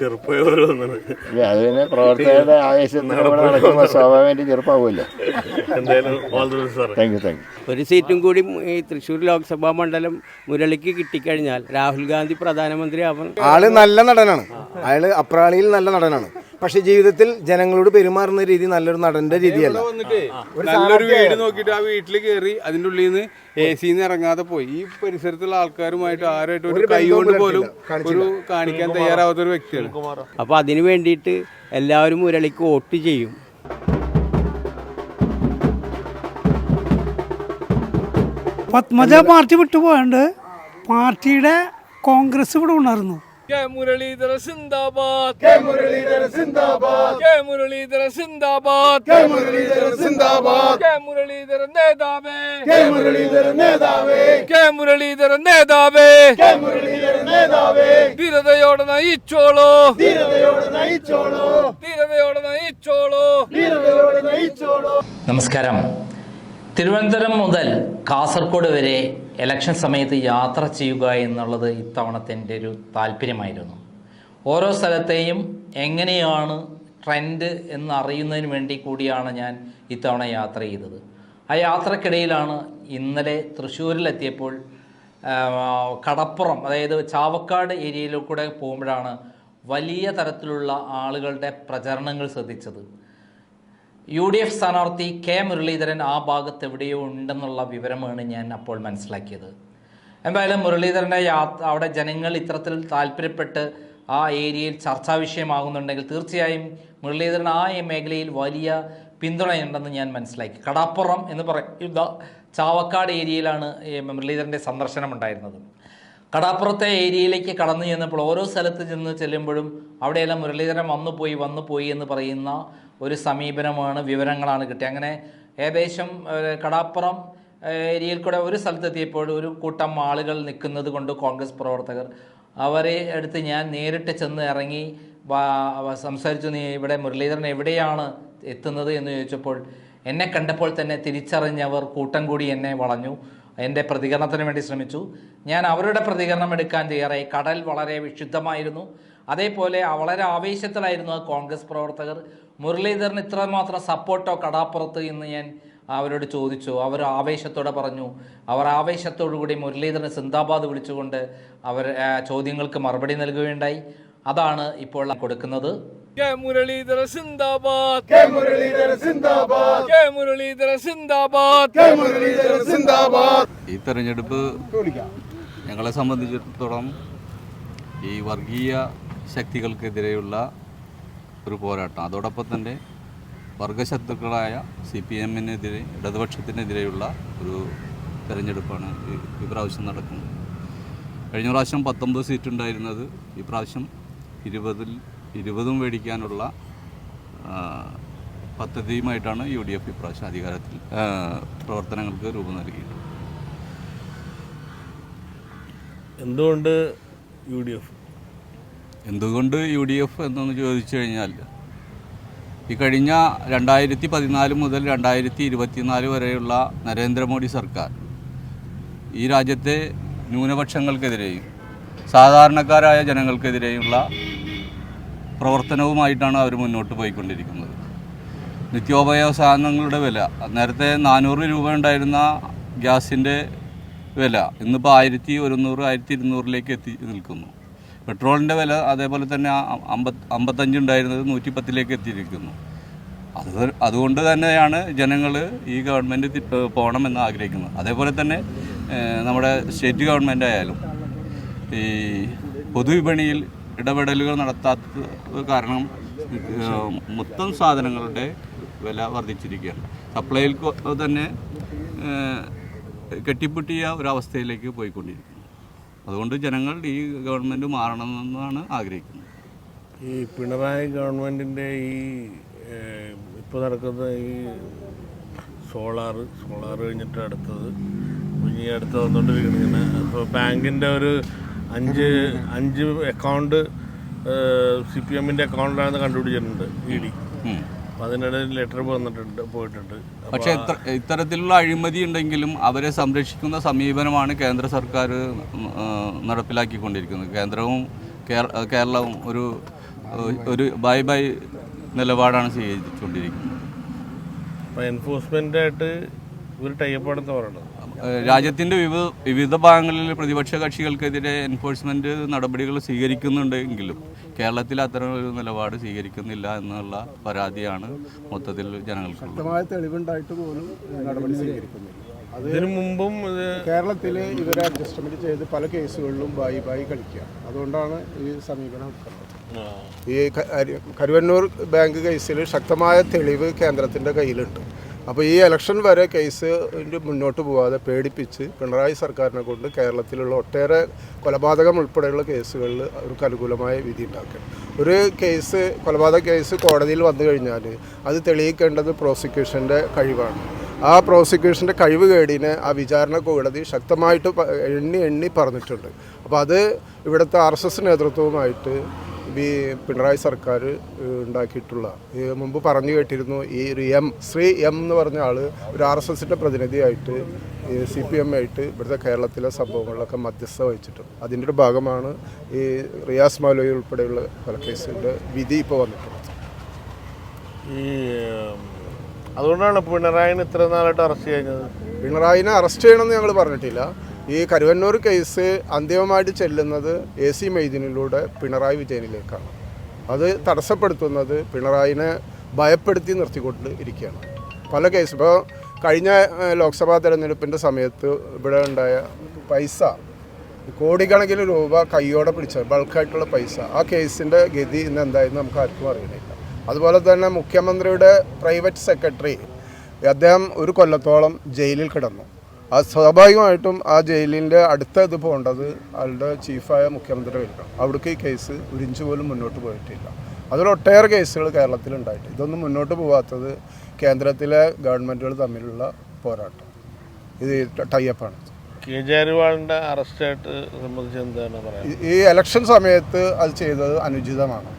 ചെറുപ്പമായി ഓരോന്നാണ് ഇല്ല, അത് പിന്നെ പ്രവർത്തകരുടെ ആവേശത്തിന് കൂടെ നടക്കുമ്പോൾ സ്വാഭാവികമായിട്ട് ചെറുപ്പമാവുമല്ലോ എന്തായാലും ഓൾ ദി ബെസ്റ്റ് സാറേ താങ്ക് യു താങ്ക് യു ഒരു സീറ്റും കൂടി ഈ തൃശ്ശൂർ ലോക്സഭാ മണ്ഡലം മുരളിക്ക് കിട്ടിക്കഴിഞ്ഞാൽ രാഹുൽ ഗാന്ധി പ്രധാനമന്ത്രി ആവാൻ ആൾ നല്ല നടനാണ്. അയാൾ അപ്രാളിയിൽ നല്ല നടനാണ്. പക്ഷെ ജീവിതത്തിൽ ജനങ്ങളോട് പെരുമാറുന്ന രീതി നല്ലൊരു നടന്റെ രീതിയല്ല. നല്ലൊരു വീട് നോക്കിയിട്ട് ആ വീട്ടിൽ കയറി അതിന്റെ ഉള്ളിൽ നിന്ന് എ സിന്ന് ഇറങ്ങാതെ പോയി. ഈ പരിസരത്തുള്ള ആൾക്കാരുമായിട്ട് ആരായിട്ട് ഒരു കൈ കൊണ്ട് പോലും ഒരു കാണിക്കാൻ തയ്യാറാവാത്ത ഒരു വ്യക്തിയാണ്. അപ്പോൾ അതിന് വേണ്ടിയിട്ട് എല്ലാവരും മുരളിക്ക് വോട്ട് ചെയ്യും. പത്മജ പാർട്ടി വിട്ടുപോയാണ്ട് പാർട്ടിയുടെ കോൺഗ്രസ് ഇവിടെ ഉണ്ടായിരുന്നു മുരളീധര സിന്ദാബാദ്. കെ മുരളീധര സിന്ദാബാദ്. കെ മുരളീധര സിന്ദാബാദ്. കെ മുരളീധര സിന്ദാബാദ്. കെ മുരളീധര നേതാവേ. കെ മുരളീധര നേതാവേ. കെ മുരളീധര നേതാവേ. കെ മുരളീധര നേതാവേ. ധീരതയോടെ നയിച്ചോളൂ. ധീരതയോടെ നയിച്ചോളൂ. ധീരതയോടെ നയിച്ചോളൂ. ധീരതയോടെ നയിച്ചോളൂ. നമസ്കാരം. തിരുവനന്തപുരം മുതൽ കാസർഗോഡ് വരെ ഇലക്ഷൻ സമയത്ത് യാത്ര ചെയ്യുക എന്നുള്ളത് ഇത്തവണത്തെ ഒരു താല്പര്യമായിരുന്നു. ഓരോ സ്ഥലത്തെയും എങ്ങനെയാണ് ട്രെൻഡ് എന്ന് അറിയുന്നതിന് വേണ്ടി കൂടിയാണ് ഞാൻ ഇത്തവണ യാത്ര ചെയ്തത്. ആ യാത്രക്കിടയിലാണ് ഇന്നലെ തൃശ്ശൂരിലെത്തിയപ്പോൾ കടപ്പുറം അതായത് ചാവക്കാട് ഏരിയയിൽ കൂടെ പോകുമ്പോഴാണ് വലിയ തരത്തിലുള്ള ആളുകളുടെ പ്രചരണങ്ങൾ ശ്രദ്ധിച്ചത്. യു ഡി എഫ് സ്ഥാനാർത്ഥി കെ മുരളീധരൻ ആ ഭാഗത്ത് എവിടെയോ ഉണ്ടെന്നുള്ള വിവരമാണ് ഞാൻ അപ്പോൾ മനസ്സിലാക്കിയത്. എന്തായാലും മുരളീധരന്റെ യാത്ര അവിടെ ജനങ്ങൾ ഇത്തരത്തിൽ താല്പര്യപ്പെട്ട് ആ ഏരിയയിൽ ചർച്ചാ വിഷയമാകുന്നുണ്ടെങ്കിൽ തീർച്ചയായും മുരളീധരൻ ആ മേഖലയിൽ വലിയ പിന്തുണയുണ്ടെന്ന് ഞാൻ മനസ്സിലാക്കി. കടാപ്പുറം എന്ന് പറയുന്ന ചാവക്കാട് ഏരിയയിലാണ് മുരളീധരന്റെ സന്ദർശനം ഉണ്ടായിരുന്നത്. കടാപ്പുറത്തെ ഏരിയയിലേക്ക് കടന്നു ചെന്നപ്പോൾ ഓരോ സ്ഥലത്ത് ചെന്ന് ചെല്ലുമ്പോഴും അവിടെയെല്ലാം മുരളീധരൻ വന്നു പോയി വന്നു പോയി എന്ന് പറയുന്ന ഒരു സമീപനമാണ് വിവരങ്ങളാണ് കിട്ടിയത്. അങ്ങനെ ഏകദേശം കടാപ്പുറം ഏരിയയിൽ കൂടെ ഒരു സ്ഥലത്തെത്തിയപ്പോൾ ഒരു കൂട്ടം ആളുകൾ നിൽക്കുന്നത് കൊണ്ട് കോൺഗ്രസ് പ്രവർത്തകർ അവരെ അടുത്ത് ഞാൻ നേരിട്ട് ചെന്ന് ഇറങ്ങി സംസാരിച്ചു നീ ഇവിടെ മുരളീധരൻ എവിടെയാണ് എത്തുന്നത്? എന്ന് ചോദിച്ചപ്പോൾ എന്നെ കണ്ടപ്പോൾ തന്നെ തിരിച്ചറിഞ്ഞവർ കൂട്ടം കൂടി എന്നെ വളഞ്ഞു. എന്റെ പ്രതികരണത്തിന് വേണ്ടി ശ്രമിച്ചു. ഞാൻ അവരുടെ പ്രതികരണം എടുക്കാൻ തയ്യാറായി. കടൽ വളരെ വിശുദ്ധമായിരുന്നു. അതേപോലെ വളരെ ആവേശത്തിലായിരുന്നു കോൺഗ്രസ് പ്രവർത്തകർ. മുരളീധരന് ഇത്രമാത്രം സപ്പോർട്ടോ കടാപ്പുറത്ത് എന്ന് ഞാൻ അവരോട് ചോദിച്ചു. അവർ ആവേശത്തോടെ പറഞ്ഞു അവർ ആവേശത്തോടുകൂടി മുരളീധരൻ സിന്ദാബാദ് വിളിച്ചുകൊണ്ട് അവർ ചോദ്യങ്ങൾക്ക് മറുപടി നൽകുകയുണ്ടായി. അതാണ് ഇപ്പോൾ കൊടുക്കുന്നത്. കെ മുരളീധര സിന്ദാബാദ്. കെ മുരളീധര സിന്ദാബാദ്. കെ മുരളീധര സിന്ദാബാദ്. കെ മുരളീധര സിന്ദാബാദ്. ഈ തെരഞ്ഞെടുപ്പ് ഞങ്ങളെ സംബന്ധിച്ചിടത്തോളം ഈ വർഗീയ ശക്തികൾക്കെതിരെയുള്ള ഒരു പോരാട്ടം. അതോടൊപ്പം തന്നെ വർഗശത്രുക്കളായ സി പി എമ്മിനെതിരെ ഇടതുപക്ഷത്തിനെതിരെയുള്ള ഒരു തെരഞ്ഞെടുപ്പാണ് ഈ- ഈ പ്രാവശ്യം നടക്കുന്നത്. കഴിഞ്ഞ പ്രാവശ്യം പത്തൊമ്പത് സീറ്റ് ഉണ്ടായിരുന്നത് ഈ പ്രാവശ്യം ഇരുപതിൽ ഇരുപതും മേടിക്കാനുള്ള പദ്ധതിയുമായിട്ടാണ് യു ഡി എഫ് ഇപ്രാവശ്യം അധികാരത്തിൽ പ്രവർത്തനങ്ങൾക്ക് രൂപം നൽകിയിട്ടുള്ളത്. എന്തുകൊണ്ട് യു ഡി എഫ് എന്തുകൊണ്ട് യു ഡി എഫ് എന്നൊന്ന് ചോദിച്ചു കഴിഞ്ഞാൽ ഈ കഴിഞ്ഞ രണ്ടായിരത്തി പതിനാല് മുതൽ രണ്ടായിരത്തി ഇരുപത്തിനാല് വരെയുള്ള നരേന്ദ്രമോദി സർക്കാർ ഈ രാജ്യത്തെ ന്യൂനപക്ഷങ്ങൾക്കെതിരെയും സാധാരണക്കാരായ ജനങ്ങൾക്കെതിരെയുള്ള പ്രവർത്തനവുമായിട്ടാണ് അവർ മുന്നോട്ട് പോയിക്കൊണ്ടിരിക്കുന്നത്. നിത്യോപയോഗ സാധനങ്ങളുടെ വില നേരത്തെ നാനൂറ് രൂപ ഉണ്ടായിരുന്ന ഗ്യാസിന്റെ വില ഇന്നിപ്പോൾ ആയിരത്തി ഒരുന്നൂറ് ആയിരത്തി ഇരുന്നൂറിലേക്ക് എത്തി നിൽക്കുന്നു. പെട്രോളിന്റെ വില അതേപോലെ തന്നെ അമ്പത് അമ്പത്തഞ്ച് ഉണ്ടായിരുന്നത് നൂറ്റി പത്തിലേക്ക് എത്തിയിരിക്കുന്നു. അത് അതുകൊണ്ട് തന്നെയാണ് ജനങ്ങൾ ഈ ഗവൺമെന്റ് പോകണമെന്ന് ആഗ്രഹിക്കുന്നത്. അതേപോലെ തന്നെ നമ്മുടെ സ്റ്റേറ്റ് ഗവൺമെന്റ് ആയാലും ഈ പൊതുവിപണിയിൽ ഇടപെടലുകൾ നടത്താത്ത കാരണം മൊത്തം സാധനങ്ങളുടെ വില വർദ്ധിച്ചിരിക്കുകയാണ്. സപ്ലൈയിൽ തന്നെ കെട്ടിപ്പൊട്ടിയ ഒരവസ്ഥയിലേക്ക് പോയിക്കൊണ്ടിരിക്കുന്നു. അതുകൊണ്ട് ജനങ്ങൾ ഈ ഗവൺമെന്റ് മാറണമെന്നാണ് ആഗ്രഹിക്കുന്നത്. ഈ പിണറായി ഗവൺമെന്റിന്റെ ഈ ഇപ്പോൾ നടക്കുന്ന ഈ സോളാർ സോളാർ കഴിഞ്ഞിട്ട് അടുത്തത് ഇനി അടുത്ത് വന്നുകൊണ്ടിരിക്കുന്നത് അപ്പോൾ ബാങ്കിന്റെ ഒരു അഞ്ച് അഞ്ച് അക്കൗണ്ട് സി പി എമ്മിന്റെ അക്കൗണ്ടിലാണെന്ന് കണ്ടുപിടിച്ചിട്ടുണ്ട് ഇ ഡി. ഉം. അപ്പോൾ അതിനിടയിൽ ലെറ്റർ വന്നിട്ടുണ്ട് പോയിട്ടുണ്ട്. പക്ഷേ ഇത്തരത്തിലുള്ള അഴിമതി ഉണ്ടെങ്കിലും അവരെ സംരക്ഷിക്കുന്ന സമീപനമാണ് കേന്ദ്ര സർക്കാർ നടപ്പിലാക്കിക്കൊണ്ടിരിക്കുന്നത്. കേന്ദ്രവും കേരളവും ഒരു ഒരു ബൈ ബൈ നിലപാടാണ് സ്വീകരിച്ചുകൊണ്ടിരിക്കുന്നത്. അപ്പോൾ എൻഫോഴ്സ്മെന്റായിട്ട് ഇവർ ടൈപ്പാണെന്ന് പറയണത്? രാജ്യത്തിന്റെ വിവിധ വിവിധ ഭാഗങ്ങളിൽ പ്രതിപക്ഷ കക്ഷികൾക്കെതിരെ എൻഫോഴ്സ്മെന്റ് നടപടികൾ സ്വീകരിക്കുന്നുണ്ടെങ്കിലും കേരളത്തിൽ അത്തരം ഒരു നിലപാട് സ്വീകരിക്കുന്നില്ല എന്നുള്ള പരാതിയാണ് മൊത്തത്തിൽ ജനങ്ങൾക്ക് ശക്തമായ തെളിവുണ്ടായിട്ട് പോലും നടപടി സ്വീകരിക്കുന്നില്ല. അതിനു മുമ്പും കേരളത്തിൽ ഇവരെ അഡ്ജസ്റ്റ്മെന്റ് ചെയ്ത് പല കേസുകളിലും ബായി ബായി കളിക്കുക. അതുകൊണ്ടാണ് ഈ സമീപനം ഈ കരുവന്നൂർ ബാങ്ക് കേസിൽ ശക്തമായ തെളിവ് കേന്ദ്രത്തിന്റെ കയ്യിലുണ്ട്. അപ്പോൾ ഈ ഇലക്ഷൻ വരെ കേസ് മുന്നോട്ട് പോകാതെ പേടിപ്പിച്ച് പിണറായി സർക്കാരിനെ കൊണ്ട് കേരളത്തിലുള്ള ഒട്ടേറെ കൊലപാതകം ഉൾപ്പെടെയുള്ള കേസുകളിൽ അവർക്ക് അനുകൂലമായ വിധി ഉണ്ടാക്കുക ഒരു കേസ് കൊലപാതക കേസ് കോടതിയിൽ വന്നു കഴിഞ്ഞാൽ അത് തെളിയിക്കേണ്ടത് പ്രോസിക്യൂഷന്റെ കഴിവാണ്. ആ പ്രോസിക്യൂഷന്റെ കഴിവ് കേടിനെ ആ വിചാരണ കോടതി ശക്തമായിട്ട് എണ്ണി എണ്ണി പറഞ്ഞിട്ടുണ്ട്. അപ്പോൾ അത് ഇവിടുത്തെ ആർ എസ് എസ് നേതൃത്വവുമായിട്ട് ബി പിണറായി സർക്കാർ ഉണ്ടാക്കിയിട്ടുള്ള. മുമ്പ് പറഞ്ഞു കേട്ടിരുന്നു ഈ ഒരു എം ശ്രീ എം എന്ന് പറഞ്ഞ ആൾ ഒരു ആർ എസ് എസിന്റെ പ്രതിനിധിയായിട്ട് സി പി എം ആയിട്ട് ഇവിടുത്തെ കേരളത്തിലെ സംഭവങ്ങളിലൊക്കെ മധ്യസ്ഥ വഹിച്ചിട്ടുണ്ട് അതിന്റെ ഒരു ഭാഗമാണ് ഈ റിയാസ് മാലോയി ഉൾപ്പെടെയുള്ള കൊലക്കേസിന്റെ വിധി ഇപ്പോൾ വന്നിട്ടുള്ളത്. ഈ അതുകൊണ്ടാണ് പിണറായിനെ ഇത്ര നാളായിട്ട് അറസ്റ്റ് ചെയ്യുന്നത്? പിണറായിനെ അറസ്റ്റ് ചെയ്യണമെന്ന് ഞങ്ങൾ പറഞ്ഞിട്ടില്ല. ഈ കരുവന്നൂർ കേസ് അന്തിമമായിട്ട് ചെല്ലുന്നത് എ സി മെയ്ദിനിലൂടെ പിണറായി വിജയനിലേക്കാണ്. അത് തടസ്സപ്പെടുത്തുന്നത് പിണറായിനെ ഭയപ്പെടുത്തി നിർത്തിക്കൊണ്ട് ഇരിക്കുകയാണ്. പല കേസ് ഇപ്പോൾ കഴിഞ്ഞ ലോക്സഭാ തെരഞ്ഞെടുപ്പിന്റെ സമയത്ത് ഇവിടെ ഉണ്ടായ പൈസ കോടിക്കണക്കിന് രൂപ കൈയോടെ പിടിച്ച ബൾക്കായിട്ടുള്ള പൈസ. ആ കേസിന്റെ ഗതി ഇന്ന് എന്തായിരുന്നു നമുക്ക് ആർക്കും അറിയണില്ല. അതുപോലെ തന്നെ മുഖ്യമന്ത്രിയുടെ പ്രൈവറ്റ് സെക്രട്ടറി അദ്ദേഹം ഒരു കൊല്ലത്തോളം ജയിലിൽ കിടന്നു. ആ സ്വാഭാവികമായിട്ടും ആ ജയിലിന്റെ അടുത്ത ഇത് പോകേണ്ടത് ആളുടെ ചീഫായ മുഖ്യമന്ത്രി വരിക്കണം അവിടേക്ക് ഈ കേസ് ഉരിഞ്ചു പോലും മുന്നോട്ട് പോയിട്ടില്ല. അതൊരു ഒട്ടേറെ കേസുകൾ കേരളത്തിൽ ഉണ്ടായിട്ട്. ഇതൊന്നും മുന്നോട്ട് പോകാത്തത് കേന്ദ്രത്തിലെ ഗവൺമെന്റുകൾ തമ്മിലുള്ള പോരാട്ടം. ഇത് ടൈപ്പാണ് കേജ്രിവാളിന്റെ അറസ്റ്റായിട്ട് സംബന്ധിച്ച് എന്താണ് പറയുന്നത് ഈ- എലക്ഷൻ ഇലക്ഷൻ സമയത്ത് അത് ചെയ്തത് അനുചിതമാണ്.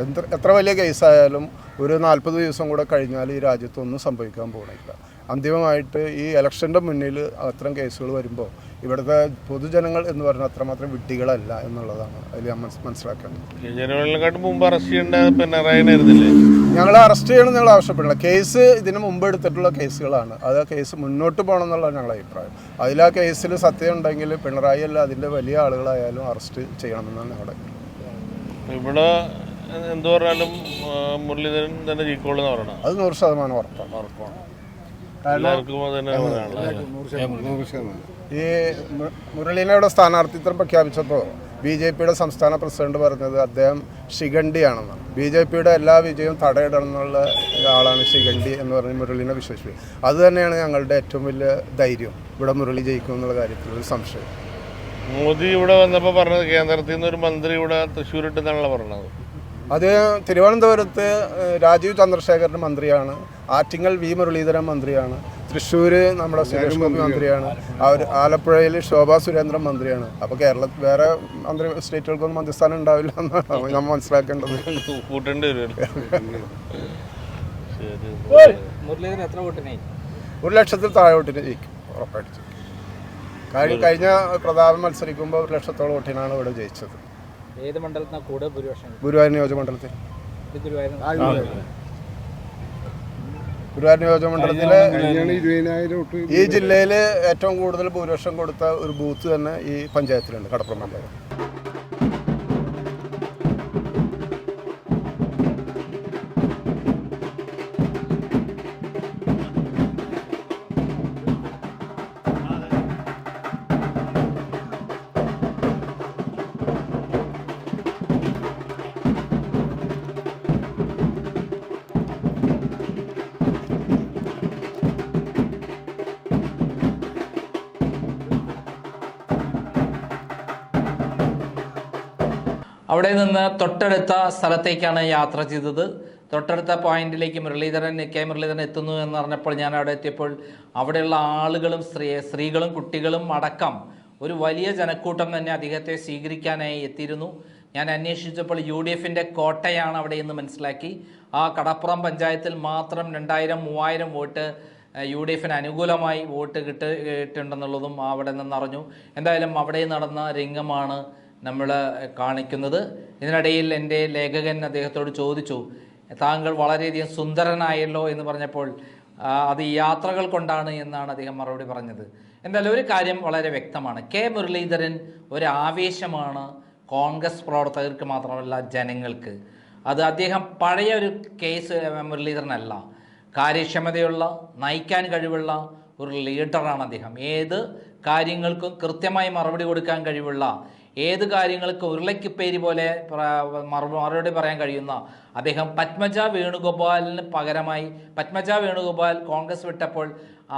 എത്ര എത്ര വലിയ കേസായാലും ഒരു നാൽപ്പത് ദിവസം കൂടെ കഴിഞ്ഞാൽ ഈ രാജ്യത്തൊന്നും സംഭവിക്കാൻ പോകുന്നില്ല അന്തിമമായിട്ട് ഈ ഇലക്ഷന്റെ മുന്നിൽ അത്തരം കേസുകൾ വരുമ്പോൾ ഇവിടുത്തെ പൊതുജനങ്ങൾ എന്ന് പറഞ്ഞാൽ അത്രമാത്രം വിട്ടികളല്ല എന്നുള്ളതാണ് അതിൽ ഞാൻ മനസ് മനസ്സിലാക്കേണ്ടത്. മുമ്പ് അറസ്റ്റ് ഞങ്ങൾ അറസ്റ്റ് ചെയ്യണം ഞങ്ങൾ ആവശ്യപ്പെടില്ല. കേസ് ഇതിന് മുമ്പ് എടുത്തിട്ടുള്ള കേസുകളാണ്. അത് ആ കേസ് മുന്നോട്ട് പോകണം എന്നുള്ളതാണ് ഞങ്ങളുടെ അഭിപ്രായം. അതിൽ ആ കേസിൽ സത്യം ഉണ്ടെങ്കിൽ പിണറായി അല്ല അതിന്റെ വലിയ ആളുകളായാലും അറസ്റ്റ് ചെയ്യണമെന്നാണ് ഞങ്ങളുടെ ഇവിടെ എന്ത് പറഞ്ഞാലും മുരളീധരൻ തന്നെ ജയിക്കോളെന്ന് പറയണം അത് നൂറ് ശതമാനം ഉറപ്പാണ്. ഉറപ്പാണ്. ഈ മുരളീനയുടെ സ്ഥാനാർത്ഥിത്വം പ്രഖ്യാപിച്ചപ്പോൾ ബി ജെ പിയുടെ സംസ്ഥാന പ്രസിഡന്റ് പറഞ്ഞത് അദ്ദേഹം ശിഖണ്ഡിയാണെന്നാണ്. ബി ജെ പിയുടെ എല്ലാ വിജയവും തടയിടണമെന്നുള്ള ആളാണ് ശിഖണ്ഡി എന്ന് പറഞ്ഞ് മുരളീനെ വിശ്വസിപ്പിക്കും അത് തന്നെയാണ് ഞങ്ങളുടെ ഏറ്റവും വലിയ ധൈര്യം. ഇവിടെ മുരളി ജയിക്കും എന്നുള്ള കാര്യത്തിൽ ഒരു സംശയം. മോദി ഇവിടെ വന്നപ്പോൾ പറഞ്ഞത് കേന്ദ്രത്തിൽ നിന്ന് ഒരു മന്ത്രി ഇവിടെ തൃശ്ശൂരിട്ടെന്നാണല്ലോ പറഞ്ഞത്. അത് തിരുവനന്തപുരത്ത് രാജീവ് ചന്ദ്രശേഖരൻ മന്ത്രിയാണ് ആറ്റിങ്ങൽ വി മുരളീധരൻ മന്ത്രിയാണ് തൃശ്ശൂർ നമ്മുടെ സുരേഷ് ഗോപി മന്ത്രിയാണ്. അവർ ആലപ്പുഴയിൽ ശോഭാ സുരേന്ദ്രൻ മന്ത്രിയാണ്. അപ്പോൾ കേരളത്തിൽ വേറെ മന്ത്രി സ്റ്റേറ്റുകൾക്കൊന്നും മന്ത്രിസ്ഥാനം ഉണ്ടാവില്ല എന്നാണ് നമ്മൾ മനസ്സിലാക്കേണ്ടത്. ഒരു ലക്ഷത്തിൽ താഴെ വോട്ടിന് ജയിക്കും ഉറപ്പായിട്ട്. കഴിഞ്ഞ കഴിഞ്ഞ പ്രതാപൻ മത്സരിക്കുമ്പോൾ ഒരു ലക്ഷത്തോളം വോട്ടിനാണ് ഇവിടെ ജയിച്ചത്. ഏത് മണ്ഡലത്തിനാണ് കൂടുതൽ ഭൂരിപക്ഷം? ഗുരുവായൂർ നിയോജകമണ്ഡലത്തിൽ ഇത് ഗുരുവായൂർ ഗുരുവായൂർ. നിയോജകമണ്ഡലത്തിലെ കഴിഞ്ഞാണ് ഇരുപതിനായിരം തൊട്ട് ഈ ജില്ലയിൽ ഏറ്റവും കൂടുതൽ ഭൂരിപക്ഷം കൊടുത്ത ഒരു ബൂത്ത് തന്നെ ഈ പഞ്ചായത്തിലുണ്ട് കടപ്പുറം പഞ്ചായത്ത്. നിന്ന് തൊട്ടടുത്ത സ്ഥലത്തേക്കാണ് യാത്ര ചെയ്തത്. തൊട്ടടുത്ത പോയിന്റിലേക്ക് മുരളീധരൻ കെ. മുരളീധരൻ എത്തുന്നു എന്ന് പറഞ്ഞപ്പോൾ ഞാൻ അവിടെ എത്തിയപ്പോൾ അവിടെയുള്ള ആളുകളും സ്ത്രീ സ്ത്രീകളും കുട്ടികളും അടക്കം ഒരു വലിയ ജനക്കൂട്ടം തന്നെ അദ്ദേഹത്തെ സ്വീകരിക്കാനായി എത്തിയിരുന്നു. ഞാൻ അന്വേഷിച്ചപ്പോൾ യു ഡി എഫിന്റെ കോട്ടയാണ് അവിടെ എന്ന് മനസ്സിലാക്കി. ആ കടപ്പുറം പഞ്ചായത്തിൽ മാത്രം രണ്ടായിരം മൂവായിരം വോട്ട് യു ഡി എഫിന് അനുകൂലമായി വോട്ട് കിട്ടിയിട്ടുണ്ടെന്നുള്ളതും അവിടെ നിന്ന് അറിഞ്ഞു. എന്തായാലും അവിടെ നടന്ന രംഗമാണ് നമ്മൾ കാണിക്കുന്നത്. ഇതിനിടയിൽ എന്റെ ലേഖകൻ അദ്ദേഹത്തോട് ചോദിച്ചു താങ്കൾ വളരെയധികം സുന്ദരനായല്ലോ എന്ന് പറഞ്ഞപ്പോൾ അത് യാത്രകൾ കൊണ്ടാണ് എന്നാണ് അദ്ദേഹം മറുപടി പറഞ്ഞത്. എന്തായാലും ഒരു കാര്യം വളരെ വ്യക്തമാണ്. കെ. മുരളീധരൻ ഒരു ആവേശമാണ് കോൺഗ്രസ് പ്രവർത്തകർക്ക് മാത്രമല്ല ജനങ്ങൾക്ക്. അത് അദ്ദേഹം പഴയ ഒരു കേസ് മുരളീധരനല്ല. കാര്യക്ഷമതയുള്ള നയിക്കാൻ കഴിവുള്ള ഒരു ലീഡറാണ് അദ്ദേഹം. ഏത് കാര്യങ്ങൾക്കും കൃത്യമായി മറുപടി കൊടുക്കാൻ കഴിവുള്ള ഏത് കാര്യങ്ങൾക്ക് ഉരുളക്കിപ്പേരി പോലെ മറുപടി പറയാൻ കഴിയുന്ന അദ്ദേഹം പത്മജ വേണുഗോപാലിന് പകരമായി പത്മജ വേണുഗോപാൽ കോൺഗ്രസ് വിട്ടപ്പോൾ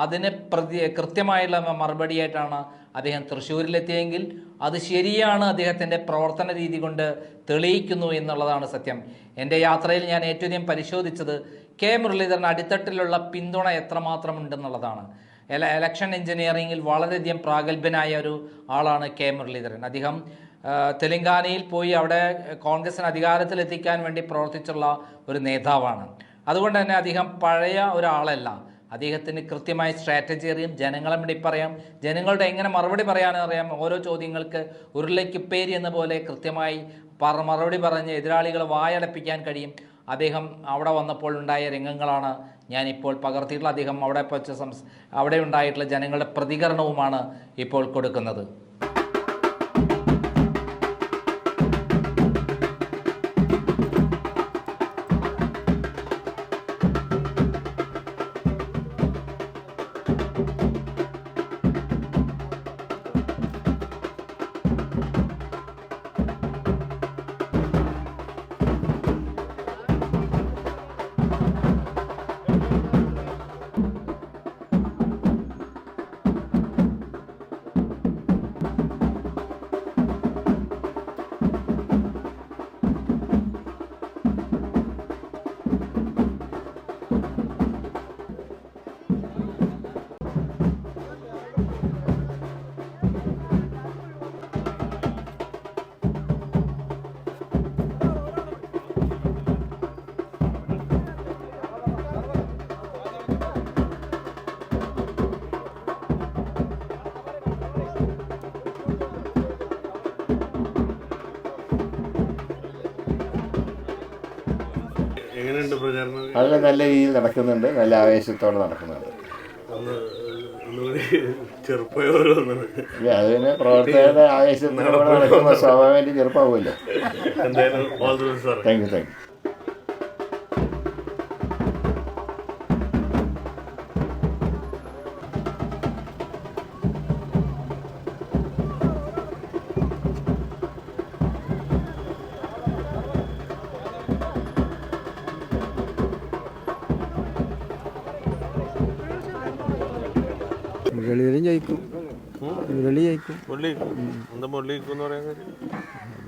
അതിന് പ്രതി കൃത്യമായുള്ള മറുപടിയായിട്ടാണ് അദ്ദേഹം തൃശ്ശൂരിലെത്തിയെങ്കിൽ അത് ശരിയാണ് അദ്ദേഹത്തിന്റെ പ്രവർത്തന രീതി കൊണ്ട് തെളിയിക്കുന്നു എന്നുള്ളതാണ് സത്യം. എന്റെ യാത്രയിൽ ഞാൻ ഏറ്റവും പരിശോധിച്ചത് കെ മുരളീധരൻ അടിത്തട്ടിലുള്ള പിന്തുണ എത്രമാത്രം ഉണ്ടെന്നുള്ളതാണ് എലക്ഷൻ എഞ്ചിനീയറിംഗിൽ വളരെയധികം പ്രാഗൽഭ്യനായ ഒരു ആളാണ് കെ മുരളീധരൻ. അദ്ദേഹം തെലങ്കാനയിൽ പോയി അവിടെ കോൺഗ്രസിന് അധികാരത്തിലെത്തിക്കാൻ വേണ്ടി പ്രവർത്തിച്ചുള്ള ഒരു നേതാവാണ്. അതുകൊണ്ട് തന്നെ അദ്ദേഹം പഴയ ഒരാളല്ല. അദ്ദേഹത്തിന് കൃത്യമായ സ്ട്രാറ്റജി അറിയാം ജനങ്ങളെ വേണ്ടി പറയാം. ജനങ്ങളുടെ എങ്ങനെ മറുപടി പറയാനും അറിയാം? ഓരോ ചോദ്യങ്ങൾക്ക് ഉരുളയ്ക്കുപ്പേരി എന്ന പോലെ കൃത്യമായി പറ മറുപടി പറഞ്ഞ് എതിരാളികളെ വായടപ്പിക്കാൻ കഴിയും. അദ്ദേഹം അവിടെ വന്നപ്പോൾ ഉണ്ടായ രംഗങ്ങളാണ് ഞാനിപ്പോൾ പകർത്തിയിട്ടുള്ള അദ്ദേഹം അവിടെ വെച്ച സംസ് അവിടെ ഉണ്ടായിട്ടുള്ള ജനങ്ങളുടെ പ്രതികരണവുമാണ് ഇപ്പോൾ കൊടുക്കുന്നത്. വളരെ നല്ല രീതിയിൽ നടക്കുന്നുണ്ട് നല്ല ആവേശത്തോടെ നടക്കുന്നുണ്ട്. അത് പിന്നെ പ്രവർത്തകരുടെ ആവേശത്തോടെ നടക്കുമ്പോൾ സ്വാഭാവികമായിട്ട് ചെറുപ്പമാവുമല്ലോ thank you thank you Muraleedharan ജയിക്കും. മുരളി ജയിക്കും.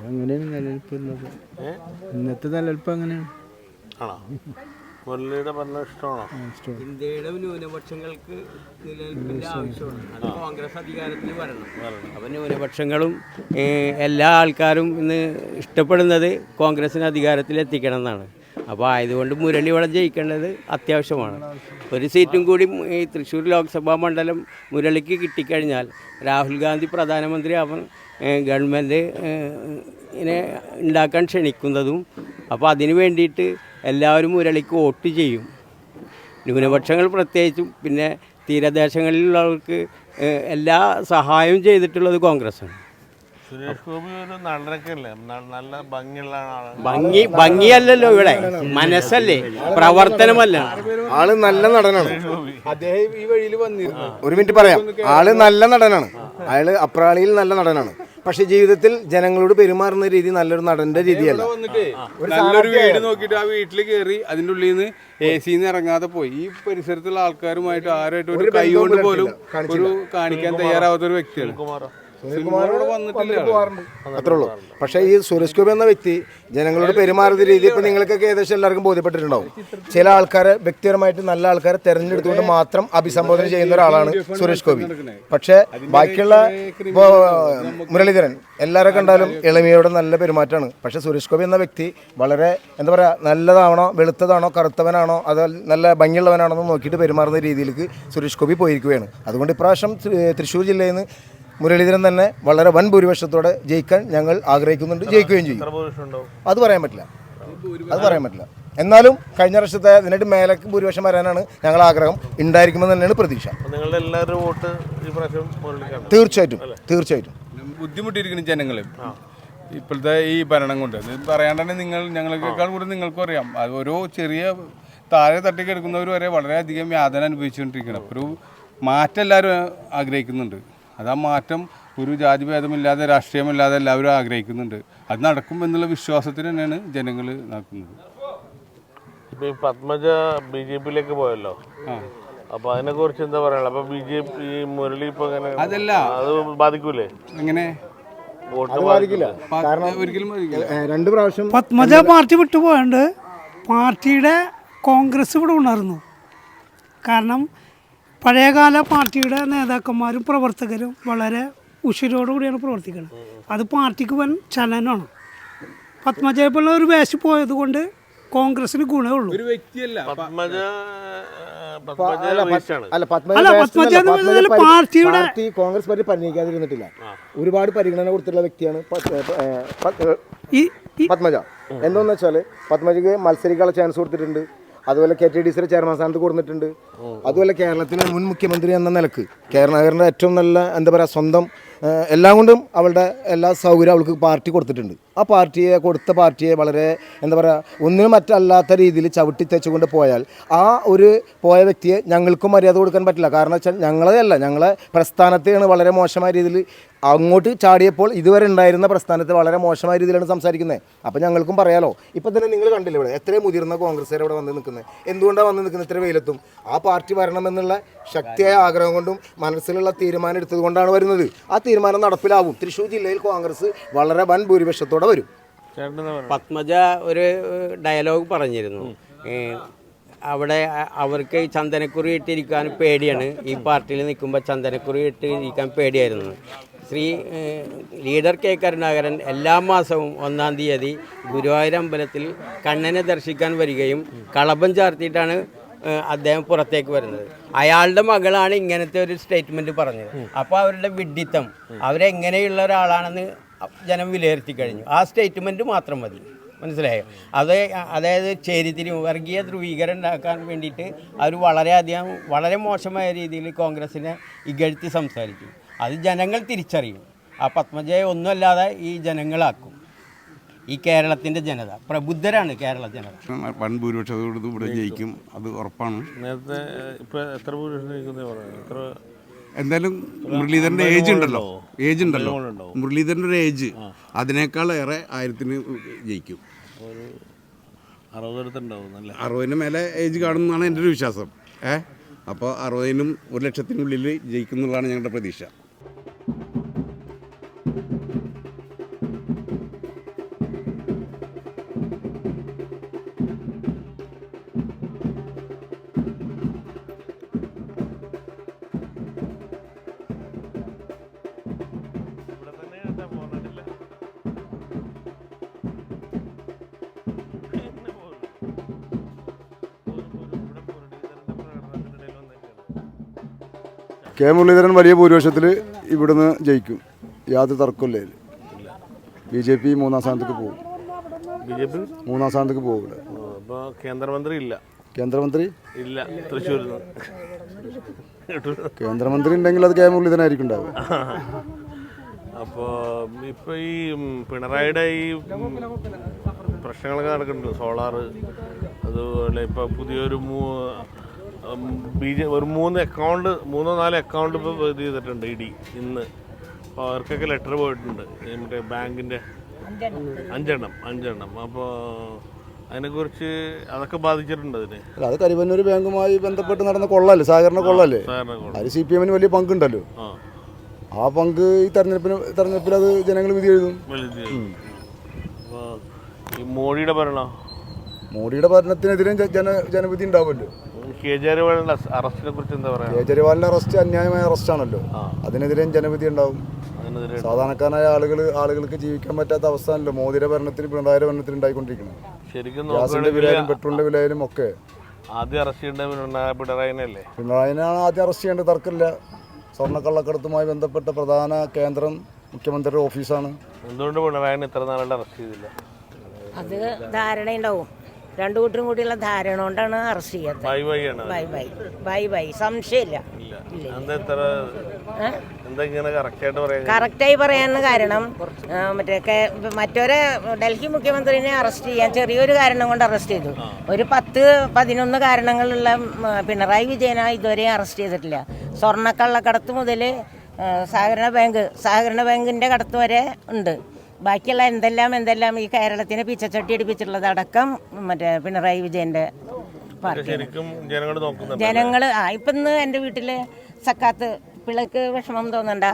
അങ്ങനെയാണ് നിലനിൽപ്പ് ഉള്ളത് ഇന്നത്തെ നിലനിൽപ്പ് അങ്ങനെയാണ് മുരളിയുടെ ഭരണം ഇഷ്ടമാണോ? ഇന്ത്യയുടെ ന്യൂനപക്ഷങ്ങൾക്ക് നിലനിൽപ്പിന്റെ ആവശ്യമാണ്. അത് കോൺഗ്രസ് അധികാരത്തിൽ വരണം. അപ്പം ന്യൂനപക്ഷങ്ങളും എല്ലാ ആൾക്കാരും ഇന്ന് ഇഷ്ടപ്പെടുന്നത് കോൺഗ്രസിന് അധികാരത്തിൽ എത്തിക്കണം എന്നാണ്. അപ്പോൾ ആയതുകൊണ്ട് മുരളി ഇവിടെ ജയിക്കേണ്ടത് അത്യാവശ്യമാണ്. ഒരു സീറ്റും കൂടി ഈ തൃശ്ശൂർ ലോക്സഭാ മണ്ഡലം മുരളിക്ക് കിട്ടിക്കഴിഞ്ഞാൽ രാഹുൽ ഗാന്ധി പ്രധാനമന്ത്രി അവൻ ഗവൺമെന്റ് ഇനെ ഉണ്ടാക്കാൻ ക്ഷണിക്കുന്നതും അപ്പോൾ അതിന് വേണ്ടിയിട്ട് എല്ലാവരും മുരളിക്ക് വോട്ട് ചെയ്യും. ന്യൂനപക്ഷങ്ങൾ പ്രത്യേകിച്ചും പിന്നെ തീരദേശങ്ങളിലുള്ളവർക്ക് എല്ലാ സഹായവും ചെയ്തിട്ടുള്ളത് കോൺഗ്രസ്സാണ്. സുരേഷ് ഗോപി ഒരു നടനൊക്കെ അല്ലേ നല്ല ഭംഗിയുള്ള ആളാണ്. ഭംഗി ഭംഗിയല്ലല്ലോ ഇവിടെ. മനസ്സല്ലേ? പ്രവർത്തനമല്ല. ആൾ നല്ല നടനാണ്. അദ്ദേഹം ഈ വഴിയിൽ വന്നിരുന്നു. ഒരു മിനിറ്റ് പറയാം. ആൾ നല്ല നടനാണ്. അയാൾ അപ്രാളിയിൽ നല്ല നടനാണ്. പക്ഷെ ജീവിതത്തിൽ ജനങ്ങളോട് പെരുമാറുന്ന രീതി നല്ലൊരു നടന്റെ രീതിയല്ല. നല്ലൊരു വീട് നോക്കിയിട്ട് ആ വീട്ടിൽ കയറി അതിന്റെ ഉള്ളിൽ നിന്ന് എ സിന്ന് ഇറങ്ങാതെ പോയി. ഈ പരിസരത്തുള്ള ആൾക്കാരുമായിട്ട് ആരായിട്ട് ഒരു കൈ കൊണ്ട് പോലും ഒരു കാണിക്കാൻ തയ്യാറാവാത്ത ഒരു വ്യക്തിയാണ്. അത്രേ ഉള്ളൂ. പക്ഷേ ഈ സുരേഷ് ഗോപി എന്ന വ്യക്തി ജനങ്ങളോട് പെരുമാറുന്ന രീതി ഇപ്പൊ നിങ്ങൾക്കൊക്കെ ഏകദേശം എല്ലാവർക്കും ബോധ്യപ്പെട്ടിട്ടുണ്ടാവും. ചില ആൾക്കാരെ വ്യക്തിപരമായിട്ട് നല്ല ആൾക്കാരെ തെരഞ്ഞെടുത്തുകൊണ്ട് മാത്രം അഭിസംബോധന ചെയ്യുന്ന ഒരാളാണ് സുരേഷ് ഗോപി. പക്ഷെ ബാക്കിയുള്ള ഇപ്പോ മുരളീധരൻ എല്ലാവരെ കണ്ടാലും എളിമയോടെ നല്ല പെരുമാറ്റമാണ്. പക്ഷെ സുരേഷ് ഗോപി എന്ന വ്യക്തി വളരെ എന്താ പറയാ നല്ലതാണോ വെളുത്തതാണോ കറുത്തവനാണോ അത് നല്ല ഭംഗിയുള്ളവനാണോ എന്ന് നോക്കിയിട്ട് പെരുമാറുന്ന രീതിയിലേക്ക് സുരേഷ് ഗോപി പോയിരിക്കുകയാണ്. അതുകൊണ്ട് ഇപ്രാവശ്യം തൃശ്ശൂർ ജില്ലയിൽ നിന്ന് മുരളീധരൻ തന്നെ വളരെ വൻ ഭൂരിപക്ഷത്തോടെ ജയിക്കാൻ ഞങ്ങൾ ആഗ്രഹിക്കുന്നുണ്ട് ജയിക്കുകയും ചെയ്യും. അത് പറയാൻ പറ്റില്ല. അത് പറയാൻ പറ്റില്ല. എന്നാലും കഴിഞ്ഞ വർഷത്തെ ഇതിനായിട്ട് മേലേക്ക് ഭൂരിപക്ഷം വരാനാണ് ഞങ്ങൾ ആഗ്രഹം. ഉണ്ടായിരിക്കുമെന്ന് തന്നെയാണ് പ്രതീക്ഷ. അപ്പോൾ നിങ്ങളുടെ എല്ലാവരും വോട്ട് ഈ പ്രാവശ്യം തീർച്ചയായിട്ടും തീർച്ചയായിട്ടും. ബുദ്ധിമുട്ടിയിരിക്കുന്ന ജനങ്ങൾ ഇപ്പോഴത്തെ ഈ ഭരണം കൊണ്ട്. പറയാണ്ട് തന്നെ നിങ്ങൾ ഞങ്ങളെക്കാൾ കൂടെ നിങ്ങൾക്കും അറിയാം. അത് ഓരോ ചെറിയ താഴെ തട്ടിക്കെടുക്കുന്നവർ വരെ വളരെയധികം യാതന അനുഭവിച്ചുകൊണ്ടിരിക്കണം ഒരു മാറ്റം എല്ലാവരും ആഗ്രഹിക്കുന്നുണ്ട്. അത് ആ മാറ്റം. ഒരു ജാതി ഭേദമില്ലാതെ രാഷ്ട്രീയമില്ലാതെ എല്ലാവരും ആഗ്രഹിക്കുന്നുണ്ട്. അത് നടക്കും എന്നുള്ള വിശ്വാസത്തിന് തന്നെയാണ് ജനങ്ങൾ നടക്കുന്നത് ഇപ്പം ഈ പത്മജ ബി ജെ പിയിലേക്ക് പോയല്ലോ. അപ്പൊ അതിനെ കുറിച്ച് എന്താ പറയാ അപ്പൊ ബി ജെ പി മുരളി ഇപ്പൊ അതല്ല. അത് ബാധിക്കൂലേ? എങ്ങനെ? വോട്ട് ബാധിക്കില്ല. കാരണം ഒരിക്കലും രണ്ട് പ്രാവശ്യം പത്മജ പാർട്ടി വിട്ടുപോയണ്ട് പാർട്ടിയുടെ കോൺഗ്രസ് ഇവിടെ ഉണ്ടായിരുന്നു കാരണം പഴയകാല പാർട്ടിയുടെ നേതാക്കന്മാരും പ്രവർത്തകരും വളരെ ഉഷിരോടുകൂടിയാണ് പ്രവർത്തിക്കുന്നത്. അത് പാർട്ടിക്ക് വൻ ചലനമാണ്. പത്മജയപ്പള്ള പോലെ ഒരു വേശ് പോയത് കൊണ്ട് കോൺഗ്രസിന് ഗുണമേ ഉള്ളൂ. ഒരു വ്യക്തിയല്ല. പത്മജ അല്ല പത്മജ പാർട്ടിയുടെ- പാർട്ടി കോൺഗ്രസ് പാർട്ടി പരിഗണിക്കാതിരുന്നിട്ടില്ല. ഒരുപാട് പരിഗണന കൊടുത്തിട്ടുള്ള വ്യക്തിയാണ് പത്മജ. എന്തോന്ന് വെച്ചാൽ പത്മജയ്ക്ക് മത്സരിക്കാനുള്ള ചാൻസ് കൊടുത്തിട്ടുണ്ട്. അതുപോലെ കെ ടി ഡി സിയുടെ ചെയർമാൻ സ്ഥാനത്ത് കൊടുത്തിട്ടുണ്ട്. അതുപോലെ കേരളത്തിലെ മുൻ മുഖ്യമന്ത്രി എന്ന നിലയ്ക്ക് കേരളക്കാരന്റെ ഏറ്റവും നല്ല എന്താ പറയുക സ്വന്തം എല്ലാം കൊണ്ടും അവളുടെ എല്ലാ സൗകര്യവും അവൾക്ക് പാർട്ടി കൊടുത്തിട്ടുണ്ട്. ആ പാർട്ടിയെ കൊടുത്ത പാർട്ടിയെ വളരെ എന്താ പറയുക ഒന്നിനും മറ്റല്ലാത്ത രീതിയിൽ ചവിട്ടി തെച്ചുകൊണ്ട് പോയാൽ ആ ഒരു പോയ വ്യക്തിയെ ഞങ്ങൾക്കും മര്യാദ കൊടുക്കാൻ പറ്റില്ല. കാരണം വെച്ചാൽ ഞങ്ങളെ അല്ല ഞങ്ങളെ പ്രസ്ഥാനത്തെയാണ് വളരെ മോശമായ രീതിയിൽ അങ്ങോട്ട് ചാടിയപ്പോൾ ഇതുവരെ ഉണ്ടായിരുന്ന പ്രസ്ഥാനത്തെ വളരെ മോശമായ രീതിയിലാണ് സംസാരിക്കുന്നത്. അപ്പോൾ ഞങ്ങൾക്കും പറയാലോ ഇപ്പം തന്നെ നിങ്ങൾ കണ്ടില്ല ഇവിടെ എത്രയും മുതിർന്ന കോൺഗ്രസ്സുകാർ ഇവിടെ വന്ന് നിൽക്കുന്നത്? എന്തുകൊണ്ടാണ് വന്ന് നിൽക്കുന്നത് ഇത്ര വെയിലത്തും? ആ പാർട്ടി വരണമെന്നുള്ള ശക്തിയായ ആഗ്രഹം കൊണ്ടും മനസ്സിലുള്ള തീരുമാനം എടുത്തത് കൊണ്ടാണ് വരുന്നത്. ആ തീരുമാനം നടപ്പിലാവും. തൃശ്ശൂർ ജില്ലയിൽ കോൺഗ്രസ് വളരെ വൻ ഭൂരിപക്ഷത്തോടെ വരും. പത്മജ ഒരു ഡയലോഗ് പറഞ്ഞിരുന്നു. അവിടെ അവർക്ക് ചന്ദനക്കുറി ഇട്ടിരിക്കാൻ പേടിയാണ്. ഈ പാർട്ടിയിൽ നിൽക്കുമ്പോൾ ചന്ദനക്കുറി ഇട്ടിരിക്കാൻ പേടിയായിരുന്നു. ശ്രീ ലീഡർ കെ കരുണാകരൻ എല്ലാ മാസവും ഒന്നാം തീയതി ഗുരുവായൂർ അമ്പലത്തിൽ കണ്ണനെ ദർശിക്കാൻ വരികയും കളഭം ചാർത്തിയിട്ടാണ് അദ്ദേഹം പുറത്തേക്ക് വരുന്നത്. അയാളുടെ മകളാണ് ഇങ്ങനത്തെ ഒരു സ്റ്റേറ്റ്മെന്റ് പറഞ്ഞത്. അപ്പോൾ അവരുടെ വിഡ്ഢിത്തം അവരെങ്ങനെയുള്ള ഒരാളാണെന്ന് ജനം വിലയിരുത്തി കഴിഞ്ഞു. ആ സ്റ്റേറ്റ്മെന്റ് മാത്രം മതി. മനസ്സിലായോ? അത് അതായത് ചേരിതിരി വർഗീയ ധ്രുവീകരണം ഉണ്ടാക്കാൻ വേണ്ടിയിട്ട് അവർ വളരെയധികം വളരെ മോശമായ രീതിയിൽ കോൺഗ്രസിനെ ഇകഴ്ത്തി സംസാരിക്കും. അത് ജനങ്ങൾ തിരിച്ചറിയും. ആ പത്മജയെ ഒന്നുമല്ലാതെ ഈ ജനങ്ങളാക്കും. ഈ കേരളത്തിന്റെ ജനത പ്രബുദ്ധരാണ് കേരള ജനത. വൻ ഭൂരിപക്ഷത്തോട് ഇവിടെ ജയിക്കും അത് ഉറപ്പാണ്. നേരത്തെ ഇപ്പൊ എത്ര ഭൂരിപക്ഷം എത്ര എന്തായാലും മുരളീധരന്റെ ഏജ് ഉണ്ടല്ലോ. ഏജ് ഉണ്ടല്ലോ. മുരളീധരന്റെ മുരളീധരന്റെ ഒരു ഏജ് അതിനേക്കാൾ ഏറെ ആയിരത്തിന് ജയിക്കും. അറുപതിന് മേലെ ഏജ് കാണുമെന്നാണ് എന്റെ ഒരു വിശ്വാസം. ഏ? അപ്പോൾ അറുപതിനും ഒരു ലക്ഷത്തിനുള്ളിൽ ജയിക്കുന്നുള്ളതാണ് ഞങ്ങളുടെ പ്രതീക്ഷ. കെ മുരളീധരൻ വലിയ ഭൂരിപക്ഷത്തിൽ ഇവിടുന്ന് ജയിക്കും. യാതൊരു തർക്കമില്ല ബി ജെ പി മൂന്നാം സ്ഥാനത്തേക്ക് പോകും. B J P? മൂന്നാം സ്ഥാനത്തേക്ക് പോകും ഇവിടെ. അപ്പോൾ കേന്ദ്രമന്ത്രി ഇല്ല. കേന്ദ്രമന്ത്രി? ഇല്ല. തൃശ്ശൂരിൽ കേന്ദ്രമന്ത്രി ഉണ്ടെങ്കിൽ അത് കെ മുരളീധരനായിരിക്കും ഉണ്ടാവും അപ്പോൾ ഇപ്പോൾ ഈ പിണറായിയുടെ ഈ പ്രശ്നങ്ങളൊക്കെ നടക്കുന്നുണ്ട് സോളാറ് അതുപോലെ ഇപ്പോൾ പുതിയൊരു ബി ജെ ഒരു മൂന്ന് അക്കൗണ്ട് മൂന്നോ നാല് അക്കൗണ്ട് ഇപ്പോൾ ഇത് ചെയ്തിട്ടുണ്ട് ഇ ഡി ഇന്ന്. അപ്പോൾ അവർക്കൊക്കെ ലെറ്റർ പോയിട്ടുണ്ട്. മറ്റേ ബാങ്കിന്റെ അഞ്ചെണ്ണം അഞ്ചെണ്ണം. അപ്പോൾ അതിനെക്കുറിച്ച് അതൊക്കെ ബാധിച്ചിട്ടുണ്ട് അതിന്. അത് കരിവന്നൂർ ബാങ്കുമായി ബന്ധപ്പെട്ട് നടന്ന കൊള്ളല്ലേ? സഹകരണ കൊള്ളല്ലേ? അത് സി പി എമ്മിന് വലിയ പങ്കുണ്ടല്ലോ. ആ. പങ്ക് ഈ തെരഞ്ഞെടുപ്പിന് തെരഞ്ഞെടുപ്പിൽ അത് ജനങ്ങൾ വിധി എഴുതും. മോഡിയുടെ ഭരണം? മോഡിയുടെ ഭരണത്തിനെതിരെ ജന ജനവിധി ഉണ്ടാവുമല്ലോ. കേജ്രിവാളിന്റെ അറസ്റ്റിനെ കുറിച്ച് എന്താ പറയാ? കേജ്രിവാളിന്റെ അറസ്റ്റ് അന്യായമായ അറസ്റ്റാണല്ലോ. അതിനെതിരെ ജനവിധി ഉണ്ടാവും. അതിനെതിരെ സാധാരണക്കാരനായ ആളുകൾ ആളുകൾക്ക് ജീവിക്കാൻ പറ്റാത്ത അവസ്ഥയാണല്ലോ മോദിയുടെ ഭരണത്തിന് പിണറായിയുടെ ഭരണത്തിന് ഉണ്ടായിക്കൊണ്ടിരിക്കുന്നത്. ശരിക്കും ഗ്യാസിന്റെ വിലയിലും പെട്രോളിന്റെ വിലയിലും ഒക്കെ. ആദ്യം അറസ്റ്റ് പിണറായിനല്ലേ പിണറായിനാണ് ആദ്യം അറസ്റ്റ് ചെയ്യേണ്ടത് തർക്കമില്ല. സ്വർണക്കള്ളക്കടത്തുമായി ബന്ധപ്പെട്ട പ്രധാന കേന്ദ്രം മുഖ്യമന്ത്രിയുടെ ഓഫീസാണ്. എന്തുകൊണ്ട് പിണറായിനെ ഇത്ര നാളുടെ അറസ്റ്റ് ചെയ്തില്ല? അത് ധാരണയുണ്ടാവും. രണ്ടു കൂട്ടരും കൂടിയുള്ള ധാരണ കൊണ്ടാണ് അറസ്റ്റ് ചെയ്യാത്തത്. ബൈ ബൈ ആണ്. Bye bye. Bye bye. സംശയമില്ല. കറക്റ്റായി പറയാൻ കാരണം മറ്റേ മറ്റൊരു ഡൽഹി മുഖ്യമന്ത്രിനെ അറസ്റ്റ് ചെയ്യാൻ ചെറിയൊരു കാരണം കൊണ്ട് അറസ്റ്റ് ചെയ്തു. ഒരു പത്ത് പതിനൊന്ന് കാരണങ്ങളുള്ള പിണറായി വിജയനെ ഇതുവരെ അറസ്റ്റ് ചെയ്തിട്ടില്ല. സ്വർണക്കള്ളക്കടത്ത് മുതൽ സഹകരണ ബാങ്ക് സഹകരണ ബാങ്കിന്റെ കടത്ത് വരെ ഉണ്ട്. ബാക്കിയുള്ള എന്തെല്ലാം എന്തെല്ലാം ഈ കേരളത്തിന് പിച്ചച്ചട്ടി അടിപ്പിച്ചിട്ടുള്ളത് അടക്കം മറ്റേ പിണറായി വിജയന്റെ പാർട്ടി. ശരിക്കും ജനങ്ങൾ നോക്കുന്നുണ്ട് ആ ഇപ്പം ഇന്ന് എന്റെ വീട്ടിൽ സക്കാത്ത് പിള്ളക്ക് വിഷമം തോന്നണ്ട.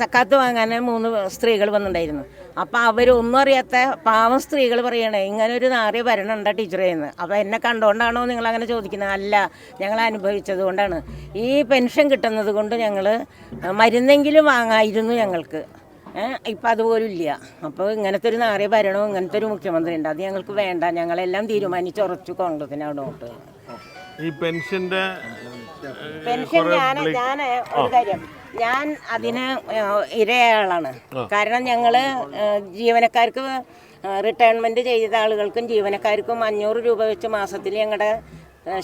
സക്കാത്ത് വാങ്ങാൻ മൂന്ന് സ്ത്രീകൾ വന്നിട്ടുണ്ടായിരുന്നു. അപ്പോൾ അവരൊന്നും അറിയാത്ത പാവം സ്ത്രീകൾ പറയണേ ഇങ്ങനെ ഒരു നാറിയ വരണുണ്ട ടീച്ചറേ എന്ന്. അപ്പോൾ എന്നെ കണ്ടുകൊണ്ടാണോ നിങ്ങൾ അങ്ങനെ ചോദിക്കുന്നത്? അല്ല ഞങ്ങൾ അനുഭവിച്ചത് കൊണ്ടാണ്. ഈ പെൻഷൻ കിട്ടുന്നത് കൊണ്ട് ഞങ്ങൾ മരുന്നെങ്കിലും വാങ്ങായിരുന്നു ഞങ്ങൾക്ക്. ഇപ്പം അതുപോലും ഇല്ല അപ്പോൾ ഇങ്ങനത്തെ ഒരു നാറിയ ഭരണവും ഇങ്ങനത്തെ ഒരു മുഖ്യമന്ത്രി ഉണ്ട് അത് ഞങ്ങൾക്ക് വേണ്ട. ഞങ്ങളെല്ലാം തീരുമാനിച്ചുറച്ചു കോൺഗ്രസിനോട് വോട്ട് ഈ പെൻഷന്റെ പെൻഷൻ ഞാൻ ഞാൻ ഒരു കാര്യം. ഞാൻ അതിന് ഇരയാളാണ്. കാരണം ഞങ്ങൾ ജീവനക്കാർക്ക് റിട്ടയർമെന്റ് ചെയ്ത ആളുകൾക്കും ജീവനക്കാർക്കും അഞ്ഞൂറ് രൂപ വെച്ച് മാസത്തിൽ ഞങ്ങളുടെ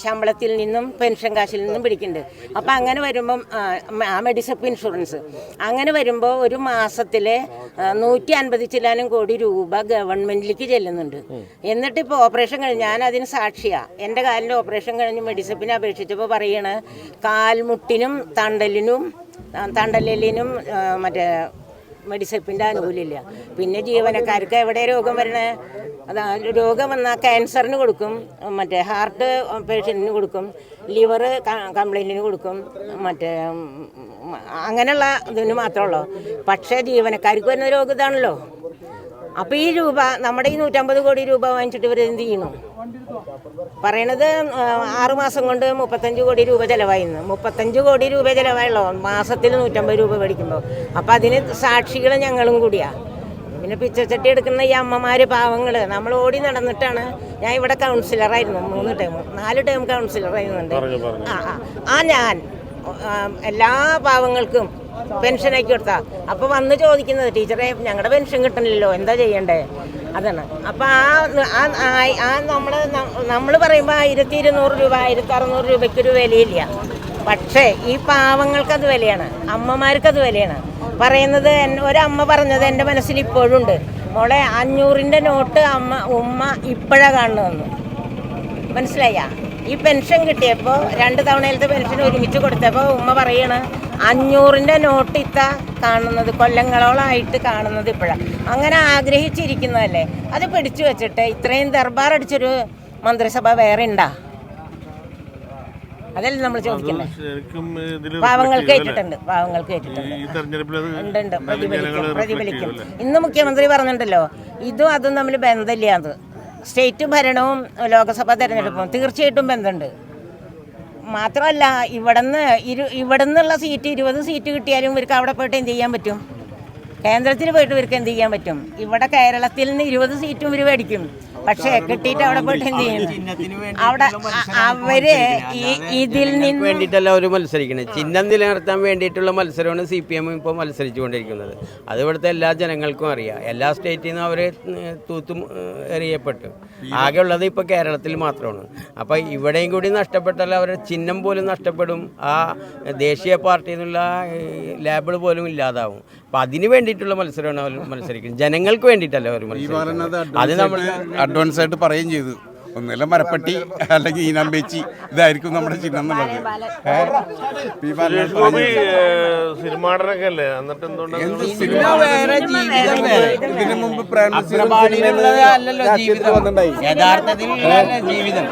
ശമ്പളത്തിൽ നിന്നും പെൻഷൻ കാശിൽ നിന്നും പിടിക്കുന്നുണ്ട്. അപ്പം അങ്ങനെ വരുമ്പം ആ, മെഡിസപ്പ് ഇൻഷുറൻസ്. അങ്ങനെ വരുമ്പോൾ ഒരു മാസത്തിൽ നൂറ്റി അൻപത് ചില്ലാനും കോടി രൂപ ഗവൺമെന്റിലേക്ക് ചെല്ലുന്നുണ്ട്. എന്നിട്ട് ഇപ്പോൾ ഓപ്പറേഷൻ കഴിഞ്ഞ് ഞാൻ അതിന് സാക്ഷിയാണ് എന്റെ കാലിന്റെ ഓപ്പറേഷൻ കഴിഞ്ഞ് മെഡിസപ്പിനെ അപേക്ഷിച്ചപ്പോൾ പറയണ കാൽമുട്ടിനും തണ്ടലിനും തണ്ടലിനും മറ്റേ മെഡിസപ്പിന്റെ ആനുകൂല്യമില്ല. പിന്നെ ജീവനക്കാർക്ക് എവിടെ രോഗം വരണേ? അതാ രോഗം വന്നാൽ ക്യാൻസറിന് കൊടുക്കും മറ്റേ ഹാർട്ട് പേഷ്യന്റിന് കൊടുക്കും ലിവർ കംപ്ലൈന്റിന് കൊടുക്കും മറ്റേ അങ്ങനെയുള്ള ഇതിന് മാത്രമേ ഉള്ളൂ. പക്ഷേ ജീവനക്കാർക്ക് വരുന്ന രോഗം ഇതാണല്ലോ. അപ്പോൾ ഈ രൂപ നമ്മുടെ ഈ നൂറ്റമ്പത് കോടി രൂപ വാങ്ങിച്ചിട്ട് ഇവർ എന്ത് ചെയ്യണു പറയണത് ആറുമാസം മാസം കൊണ്ട് മുപ്പത്തഞ്ച് കോടി രൂപ ചിലവായിന്ന്. മുപ്പത്തഞ്ച് കോടി രൂപ ചെലവായുള്ളോ. മാസത്തിൽ നൂറ്റമ്പത് രൂപ മേടിക്കുമ്പോൾ അപ്പോൾ അതിന് സാക്ഷികൾ ഞങ്ങളും കൂടിയാ. പിന്നെ പിച്ചച്ചട്ടി എടുക്കുന്ന ഈ അമ്മമാര് പാവങ്ങൾ നമ്മൾ ഓടി നടന്നിട്ടാണ് ഞാൻ ഇവിടെ കൗൺസിലറായിരുന്നു. മൂന്ന് ടൈം നാല് ടൈം കൗൺസിലറായിരുന്നുണ്ട്. ആ ആ ഞാൻ എല്ലാ പാവങ്ങൾക്കും പെൻഷൻ ആക്കി കൊടുത്താ. അപ്പോൾ വന്ന് ചോദിക്കുന്നത് ടീച്ചറെ ഞങ്ങളുടെ പെൻഷൻ കിട്ടണില്ലല്ലോ എന്താ ചെയ്യണ്ടേ? അതാണ്. അപ്പോൾ ആ ആ നമ്മൾ നമ്മൾ പറയുമ്പോൾ ആയിരത്തി ഇരുന്നൂറ് രൂപ ആയിരത്തി അറുന്നൂറ് രൂപയ്ക്കൊരു വിലയില്ല. പക്ഷേ ഈ പാവങ്ങൾക്കത് വിലയാണ്. അമ്മമാർക്കത് വിലയാണ്. പറയുന്നത് ഒരമ്മ പറഞ്ഞത് എന്റെ മനസ്സിൽ ഇപ്പോഴും ഉണ്ട് മോളെ അഞ്ഞൂറിന്റെ നോട്ട് അമ്മ ഉമ്മ ഇപ്പോഴാണ് കാണുന്നതെന്ന്. മനസ്സിലായ? ഈ പെൻഷൻ കിട്ടിയപ്പോൾ രണ്ട് തവണയിലത്തെ പെൻഷൻ ഒരുമിച്ച് കൊടുത്തപ്പോൾ ഉമ്മ പറയണ് അഞ്ഞൂറിന്റെ നോട്ട് ഇത്ത കാണുന്നത് കൊല്ലങ്ങളോളായിട്ട് കാണുന്നത് ഇപ്പോഴാണ് അങ്ങനെ ആഗ്രഹിച്ചിരിക്കുന്നതല്ലേ? അത് പിടിച്ചു വെച്ചിട്ട് ഇത്രയും ദർബാർ അടിച്ചൊരു മന്ത്രിസഭ വേറെ ഉണ്ടാ അതല്ലേ നമ്മൾ ചോദിക്കുന്നത് പാവങ്ങൾക്ക് ഏറ്റിട്ടുണ്ട് പാവങ്ങൾക്ക് ഏറ്റിട്ടുണ്ട്. ഉണ്ട് പ്രതിഫലിക്കും പ്രതിഫലിക്കും. ഇന്ന് മുഖ്യമന്ത്രി പറഞ്ഞിട്ടുണ്ടല്ലോ ഇതും അതും തമ്മിൽ ബന്ധമില്ല അത് സ്റ്റേറ്റ് ഭരണവും ലോക്സഭാ തെരഞ്ഞെടുപ്പും തീർച്ചയായിട്ടും ബന്ധമുണ്ട്. മാത്രമല്ല ഇവിടുന്ന് ഇരു ഇവിടുന്നുള്ള സീറ്റ് ഇരുപത് സീറ്റ് കിട്ടിയാലും ഇവർക്ക് അവിടെ പോയിട്ട് എന്ത് ചെയ്യാൻ പറ്റും? കേന്ദ്രത്തിൽ പോയിട്ട് ഇവർക്ക് എന്ത് ചെയ്യാൻ പറ്റും? ഇവിടെ കേരളത്തിൽ നിന്ന് ഇരുപത് സീറ്റും ഇവർ മേടിക്കും. പക്ഷേ കിട്ടിയിട്ട് അവിടെ പോയിട്ട് എന്ത് ചെയ്യും? അവിടെ അവർ ഈ ഇതിൽ നിന്ന് വേണ്ടിട്ടല്ല അവർ മത്സരിക്കുന്നത്. ചിഹ്നം നിലനിർത്താൻ വേണ്ടിയിട്ടുള്ള മത്സരമാണ് സി പി എം ഇപ്പോൾ മത്സരിച്ചുകൊണ്ടിരിക്കുന്നത്. അത് ഇവിടുത്തെ എല്ലാ ജനങ്ങൾക്കും അറിയാം. എല്ലാ സ്റ്റേറ്റിൽ നിന്നും അവർ തൂത്തും എറിയപ്പെട്ടു. ആകെ ഉള്ളത് ഇപ്പോൾ കേരളത്തിൽ മാത്രമാണ്. അപ്പോൾ ഇവിടെയും കൂടി നഷ്ടപ്പെട്ടാൽ അവരുടെ ചിഹ്നം പോലും നഷ്ടപ്പെടും. ആ ദേശീയ പാർട്ടിയിൽ നിന്നുള്ള ലേബിൾ പോലും ഇല്ലാതാവും. അപ്പം അതിന് വേണ്ടിയിട്ടുള്ള മത്സരമാണ് അവർ മത്സരിക്കുന്നത്. ജനങ്ങൾക്ക് വേണ്ടിയിട്ടല്ല അവർ മത്സരിക്കുന്നത്? അത് നമ്മൾ അഡ്വാൻസ് ആയിട്ട് പറയുകയും ചെയ്തു. ഒന്നുമില്ല മരപ്പട്ടി അല്ലെങ്കിൽ ഈനാമ്പേച്ചി ഇതായിരിക്കും നമ്മുടെ ചിഹ്നം എന്നുള്ളത്. ഇതിനു മുമ്പ് പ്രേം അല്ലല്ലോ ജീവിതം. യഥാർത്ഥത്തിൽ ജീവിതം.